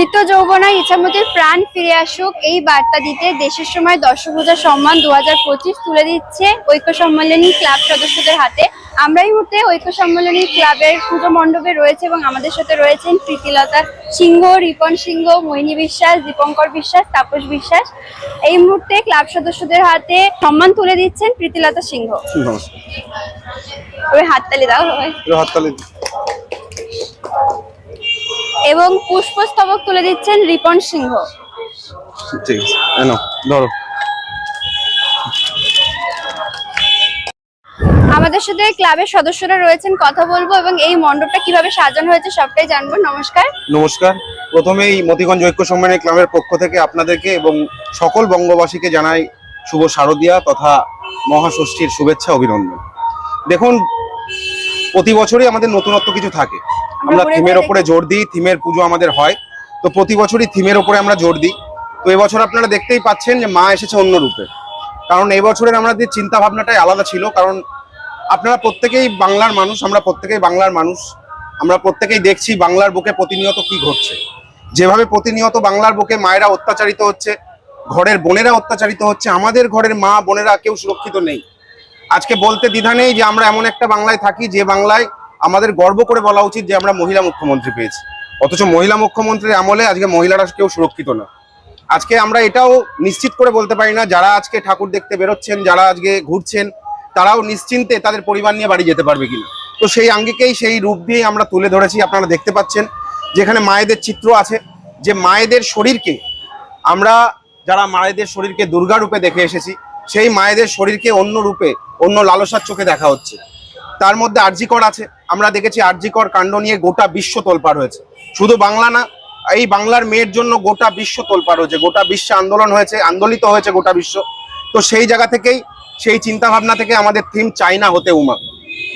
ঋতু যৌবনায় ইচ্ছামতির প্রাণ ফিরে আসুক এই বার্তা দিতে দেশের সময় দর্শক পূজা সম্মান দুহাজার পঁচিশ তুলে দিচ্ছে ঐক্য সম্মেলনী ক্লাব সদস্যদের হাতে। আমরা এই মুহূর্তে ঐক্য সম্মেলনী ক্লাবের পুজো মণ্ডপে রয়েছে এবং আমাদের সাথে রয়েছেন প্রীতিলতা সিংহ রিপন সিংহ মোহিনী বিশ্বাস দীপঙ্কর বিশ্বাস তাপস বিশ্বাস। এই মুহূর্তে ক্লাব সদস্যদের হাতে সম্মান তুলে দিচ্ছেন প্রীতিলতা সিংহ। ওই হাততালি দাও। হাততালি। এবং পুষ্পস্তবক তুলে দিচ্ছেন রিপন সিংহ। ঠিক আছে ধরো। আমাদের সাথে ক্লাবের সদস্যরা রয়েছেন কথা বলব এবং এই মণ্ডপটা কীভাবে সাজানো হয়েছে সবটাই জানব। নমস্কার। নমস্কার। প্রথমেই মতিগঞ্জ ঐক্য সম্মেলনী ক্লাবের পক্ষ থেকে আপনাদেরকে এবং সকল বঙ্গবাসীকে জানাই শুভ শারদিয়া তথা মহাষষ্ঠীর শুভেচ্ছা অভিনন্দন। দেখুন প্রতি বছরই আমাদের নতুনত্ব কিছু থাকে। আমরা থিমের ওপরে জোর দিই থিমের পুজো আমাদের হয়। তো প্রতি বছরই থিমের ওপরে আমরা জোর দিই। তো এবছর আপনারা দেখতেই পাচ্ছেন যে মা এসেছে অন্য রূপে। কারণ এই বছরের আমাদের চিন্তা ভাবনাটাই আলাদা ছিল কারণ আপনারা প্রত্যেকেই বাংলার মানুষ আমরা প্রত্যেকেই বাংলার মানুষ। আমরা প্রত্যেকেই দেখছি বাংলার বুকে প্রতিনিয়ত কি ঘটছে। যেভাবে প্রতিনিয়ত বাংলার বুকে মায়েরা অত্যাচারিত হচ্ছে ঘরের বোনেরা অত্যাচারিত হচ্ছে আমাদের ঘরের মা বোনেরা কেউ সুরক্ষিত নেই। আজকে বলতে দ্বিধা নেই যে আমরা এমন একটা বাংলায় থাকি যে বাংলায় আমাদের গর্ব করে বলা উচিত যে আমরা মহিলা মুখ্যমন্ত্রী পেয়েছি। অথচ মহিলা মুখ্যমন্ত্রীর আমলে আজকে মহিলারা কেউ সুরক্ষিত না। আজকে আমরা এটাও নিশ্চিত করে বলতে পারি না, যারা আজকে ঠাকুর দেখতে বেরোচ্ছেন, যারা আজকে ঘুরছেন, তারাও নিশ্চিন্তে তাদের পরিবার নিয়ে বাড়ি যেতে পারবে কিনা। তো সেই আঙ্গিকেই, সেই রূপ দিয়েই আমরা তুলে ধরেছি, আপনারা দেখতে পাচ্ছেন। যেখানে মায়েদের চিত্র আছে, যে মায়েদের শরীরকে আমরা, যারা মায়েদের শরীরকে দুর্গা রূপে দেখে এসেছি, সেই মায়েদের শরীরকে অন্য রূপে, অন্য লালসার চোখে দেখা হচ্ছে। তার মধ্যে আরজিকর আছে। আমরা দেখেছি আরজিকর কাণ্ড নিয়ে গোটা বিশ্ব তোলপাড় হয়েছে শুধু বাংলা না, এই বাংলার মেয়ের জন্য গোটা বিশ্ব তোলপাড় হয়েছে গোটা বিশ্বে আন্দোলন হয়েছে, আন্দোলিত হয়েছে গোটা বিশ্ব। তো সেই জায়গা থেকেই, সেই চিন্তা ভাবনা থেকে আমাদের থিম চাইনা হতে উমা।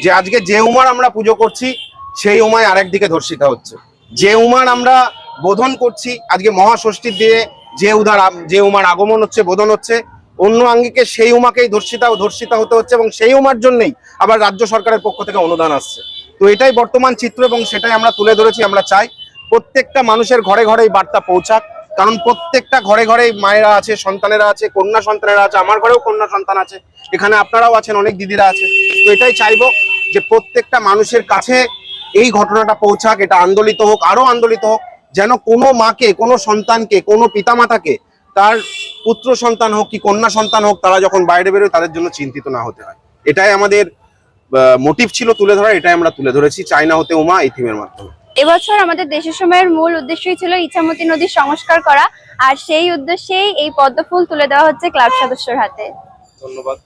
যে আজকে যে উমার আমরা পুজো করছি, সেই উমায় আরেক দিকে ধর্ষিতা হচ্ছে। যে উমার আমরা বোধন করছি, আজকে মহাষষ্ঠীর দিয়ে যে উদার যে উমার আগমন হচ্ছে, বোধন হচ্ছে অন্য আঙ্গিকে সেই উমাকেই ধর্ষিতা ধর্ষিতা হতে হচ্ছে এবং সেই উমার জন্যই আবার রাজ্য সরকারের পক্ষ থেকে অনুদান আসছে। তো এটাই বর্তমান চিত্র এবং সেটাই আমরা তুলে ধরেছি, আমরা চাই প্রত্যেকটা মানুষের ঘরে ঘরে এই বার্তা পৌঁছাক। কারণ প্রত্যেকটা ঘরে ঘরে মায়েরা আছে, সন্তানেরা আছে, কন্যা সন্তানেরা আছে, আমার ঘরেও কন্যা সন্তান আছে, এখানে আপনারাও আছেন, অনেক দিদিরা আছে। তো এটাই চাইব যে প্রত্যেকটা মানুষের কাছে এই ঘটনাটা পৌঁছাক, এটা আন্দোলিত হোক, আরও আন্দোলিত হোক, যেন কোনো মাকে, কোনো সন্তানকে, কোনো পিতামাতাকে তার পুত্র সন্তান হোক কি কন্যা সন্তান হোক তারা যখন বাইরে বেরোয় তাদের জন্য চিন্তিত না হতে হয়। এটাই আমাদের মোটিভ ছিল তুলে ধরা এটাই আমরা তুলে ধরেছি। চায়না হতে উমা এই থিমের মাধ্যমে। এবছর আমাদের দেশের সময়ের মূল উদ্দেশ্যই ছিল ইচ্ছামতি নদীর সংস্কার করা আর সেই উদ্দেশ্যেই এই পদ্মফুল তুলে দেওয়া হচ্ছে ক্লাব সদস্যর হাতে। ধন্যবাদ।